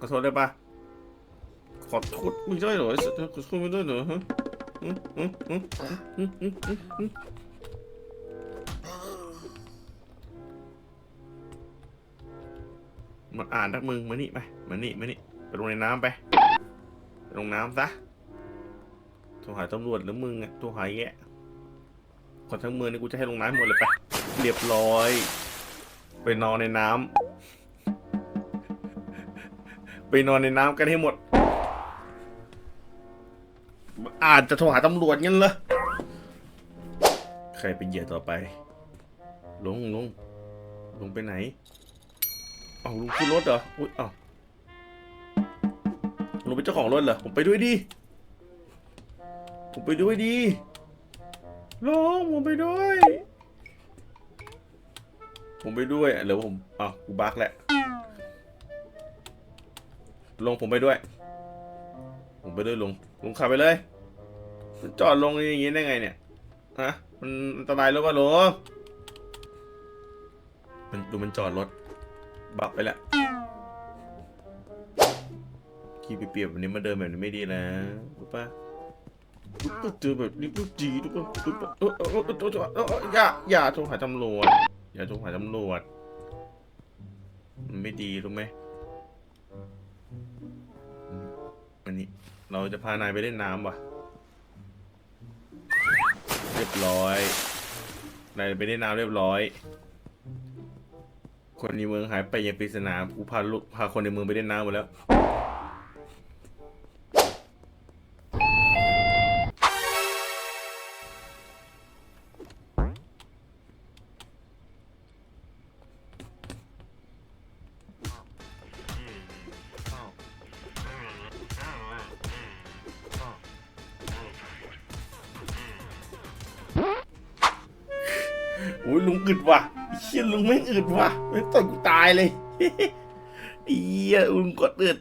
ขอโทษได้ปะขอโทษไม่ได้เหรอขอโทษไม่ได้เหรอฮะอืมอืมอืมอืมอืมอืมมาอ่านนักมึงมานี่ไปมานี่มานี่ไปลงในน้ำไปไปลงน้ำซะโทรหาตำรวจหรือมึงอะโทรหาแยะคนทั้งเมืองนี่กูจะให้ลงน้ำหมดเลยไปเรียบร้อย ไปนอนในน้ำ ไปนอนในน้ำกันให้หมด อาจจะโทรหาตำรวจงั้นเหรอใครเป็นเหยื่อต่อไป ลงลงลงไปไหนเอาลุงขึ้นรถเหรออุ้ยเอาลุงเป็นเจ้าของรถเหรอผมไปด้วยดิผมไปด้วยดิลุงผมไปด้วย ผมไปด้วยอะหรือผมอ้าวกูบักแหละ ลงผมไปด้วย ผมไปด้วยลุงลุงขับไปเลยมันจอดลงอย่างงี้ได้ไงเนี่ยฮะมันอันตรายหรือเปล่าลุงมันดูมันจอดรถ บับไปแล้วขี่เปียกๆแบบนี้มาเดินแบบนี้ไม่ดีนะรู้ปะรู้ปะเจอแบบนี้รู้จีรู้ปะรู้ปะเออเออเออเออเออเออเอออย่าอย่าโทรหาตำรวจอย่าโทรหาตำรวจมันไม่ดีรู้ไหม เราจะพานายไปเล่นน้ำว่ะ เรียบร้อยนายไปเล่นน้ำเรียบร้อย คนในเมืองหายไปอย่างปริศนากูพาลูกพาคนในเมืองไปเล่นน้ำหมดแล้ว โอ้ยลุงอึดว่ะเชี่ยลุงไม่อึดว่ะไม่ต่อยกูตายเลยไอ้เฮียลุงกดอึด